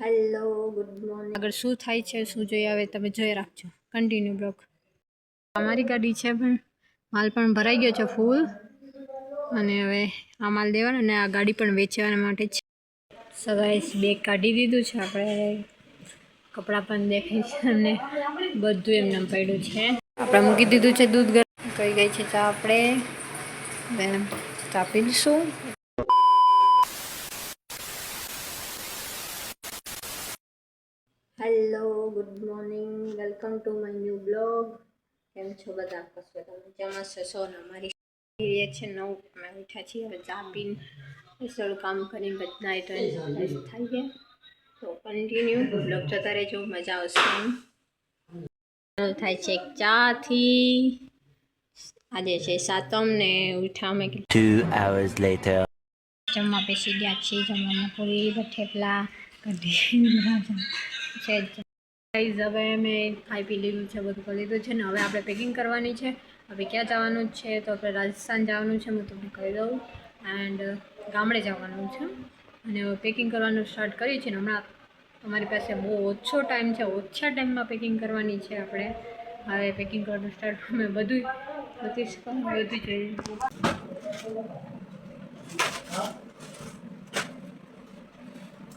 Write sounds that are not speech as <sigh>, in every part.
Hello good morning આગળ શું થાય છે, શું જોઈએ, હવે તમે જોઈ રાખજો. કન્ટિન્યુ બ્લોક અમારી ગાડી છે પણ માલ પણ ભરાઈ ગયો છે ફૂલ અને હવે આ માલ દેવાનો અને આ ગાડી પણ વેચવા માટે છે. સવારે બેગ કાઢી દીધું છે. આપણે કપડાં પણ દેખાય છે અને બધું એમને એમ પડ્યું છે. આપણે મૂકી દીધું છે દૂધ ગરમ. કરી ગઈ છે તો આપણે? ચા પીશું. Hello good morning welcome to my new blog કેમ છો બધા? કશો તમે જમા છો. ને અમારી છે નવ? અમે બેઠા છીએ. હવે ચા પીને થોડું કામ કરીને બધા ફ્રેશ થઈ ગયા. તો કન્ટિન્યુ બ્લોગ જતા રહેજો મજા આવશે થાય છે ચાથી. આજે છે સાતમ ને ઉઠા અમે. જમવા બેસી ગયા છીએ. જમવામાં પૂરી થેપલા કઢી છે ગાઈઝ હવે મેં ખાઈ પી લીધું છે, બધું કરી લીધું છે ને હવે આપણે પેકિંગ કરવાની છે. હવે ક્યાં જવાનું છે તો આપણે રાજસ્થાન જવાનું છે, હું તમને કહી દઉં. એન્ડ ગામડે જવાનું છે. અને હવે પેકિંગ કરવાનું સ્ટાર્ટ કરીએ છીએ ને હમણાં અમારી પાસે બહુ ઓછો ટાઈમ છે, ઓછા ટાઈમમાં પેકિંગ કરવાની છે આપણે. હવે પેકિંગ કરવાનું સ્ટાર્ટ <laughs> અમે બધું બધી બધું જોઈએ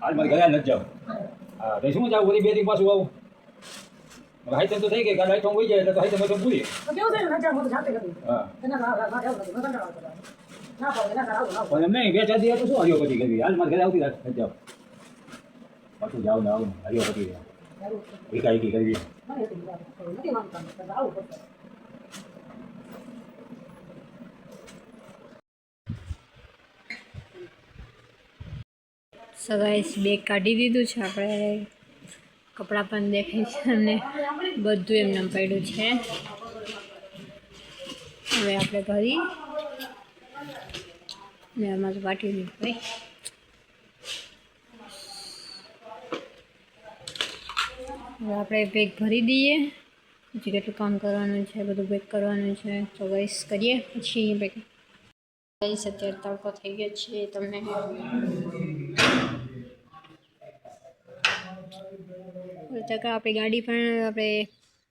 હાલ મારે ઘરે નથી જાવ હા તો શું જાવ વળી બે દી પાછું આવું હવે હાઈ તો થઈ ગઈ કાલે હાઈ હોય જાય એટલે તો તો ભૂલી હા પણ એમ નહીં બે ચાર દિવસ તો શું હરિયોપતિ કરવી હાલ મારે ઘરે આવતી નથી જાવ પાછું જાવ ને આવું ને હરિયોપતિ એકાએકી કરવી સવારે બેગ કાઢી દીધું છે આપણે. કપડાં પણ દેખાય છે અને બધું એમને એમ પડ્યું છે. હવે આપણે ભરી ને આમાં તો પાટી દીધું ભાઈ હવે આપણે બેગ ભરી દઈએ. પછી કેટલું કામ કરવાનું છે, બધું બેગ કરવાનું છે. તો વૈસ કરીએ. પછી બેગ ગઈશ અત્યારે તડકો થઈ ગયો છે, તમને ટકા આપણી ગાડી પણ આપણે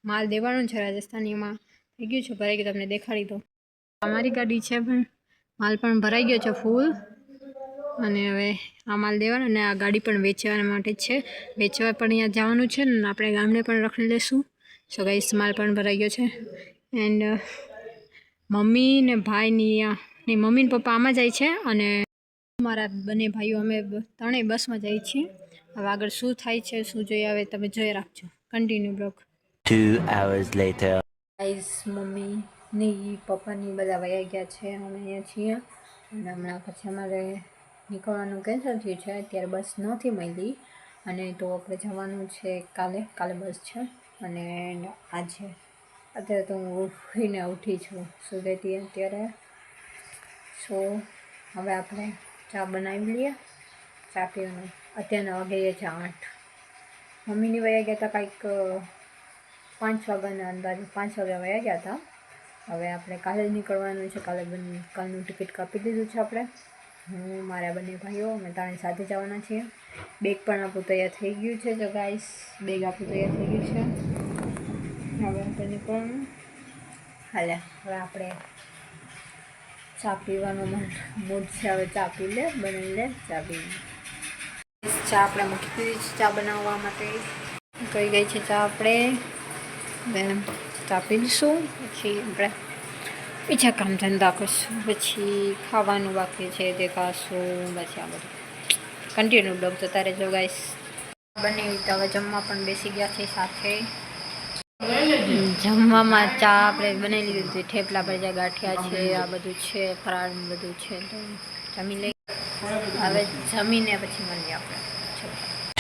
માલ દેવાનો છે રાજસ્થાનીમાં. થઈ ગયું છે ભરાઈ ગયું, તમને દેખાડી દો અમારી ગાડી છે પણ, માલ પણ ભરાઈ ગયો છે ફૂલ અને હવે આ માલ દેવાનો અને આ ગાડી પણ વેચવા માટે છે. વેચવા પણ અહીંયા જવાનું છે ને આપણે ગામને પણ રખડી લેશું. સો ગાઈસ માલ પણ ભરાઈ ગયો છે. એન્ડ મમ્મી ને ભાઈની ની મમ્મી ને પપ્પા આમાં જાય છે અને મારા બંને ભાઈઓ અમે ત્રણેય બસમાં જઈએ છીએ. હવે આગળ શું થાય છે શું જોઈએ હવે તમે જોઈ રાખજો. Continue block Two hours later guys mummy ની પપ્પાની બધા વયા ગયા છે અમે અહીંયા છીએ. અને હમણાં પછી અમારે નીકળવાનું કેન્સલ થયું છે અત્યારે બસ નથી મળી. અને તો આપણે જવાનું છે કાલે કાલે બસ છે. અને આજે અત્યારે તો હું ઉઠીને ઉઠી છું સુધેતી અત્યારે. સો હવે આપણે ચા બનાવી લઈએ ચા પીવાનું. અત્યારના વાગે છે, આઠ. મમ્મીની વયા ગયા હતા કાંઈક પાંચ વાગ્યાના અંદાજે, પાંચ વાગ્યા વયા ગયા હતા. હવે આપણે કાલે જ નીકળવાનું છે, કાલે બંને, કાલનું ટિકિટ કાપી દીધું છે આપણે. હું, મારા બંને ભાઈઓ, અમે ત્રણે સાથે જવાના છીએ. બેગ પણ આપણું તૈયાર થઈ ગયું છે તો ગાઈસ બેગ આપણું તૈયાર થઈ ગયું છે. હવે આપણે નીકળવાનું હાલે, હવે આપણે ચા પીવાનો મૂડ છે, હવે ચા પી લે બની લે, ચા પી ચા આપણે મૂકી દીધી છે ચા બનાવવા માટે. કઈ ગઈ છે ચા આપણે? ચા પીશું, પછી આપણે બીજા કામ ધંધા કરશું. પછી ખાવાનું બાકી છે તે ખાશું પછી આ બધું. કન્ટિન્યુ બ્લોગ જતા રહેજો ગાઈસ બની તો હવે જમવા પણ બેસી ગયા છે સાથે. જમવામાં ચા આપણે બનાવી લીધી થેપલા ભજીયા ગાંઠિયા છે, આ બધું છે, ફરાળ બધું છે, તો જમી લઈ હવે જમીને પછી મળીએ આપણે.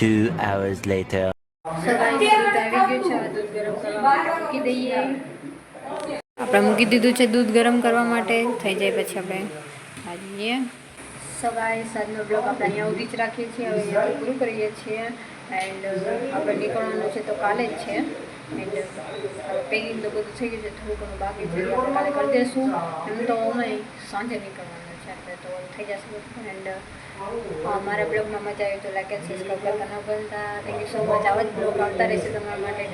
Two hours later. So guys, આવી ગયું છે દૂધ ગરમ કરવા માટે મૂકી દઈએ આપણે મૂકી દીધું છે દૂધ ગરમ કરવા માટે. થઈ જાય પછી આપણે ખાઈએ. સો ગાઈસ આજનો બ્લોગ આપણે અહીંયા સુધી જ રાખીએ છીએ. હવે અહીંયાથી પૂરું કરીએ છીએ. એન્ડ આપણે નીકળવાનું છે તો કાલે જ છે. એન્ડ પેકિંગ તો બધું થઈ ગયું છે. થોડું ઘણું બાકી છે. કાલે કરી દઈશું એમ તો અમે સાંજે નીકળવાનું. છે એટલે તો થઈ જશે એન્ડ અમારા બ્લોગમાં મજા આવી તો એન્ડ સબસ્ક્રાઈબ કરતા ન ભૂલતા. થેન્ક યુ સો મચ આવા જ બ્લોગ આવતા રહેશે તમારા માટે.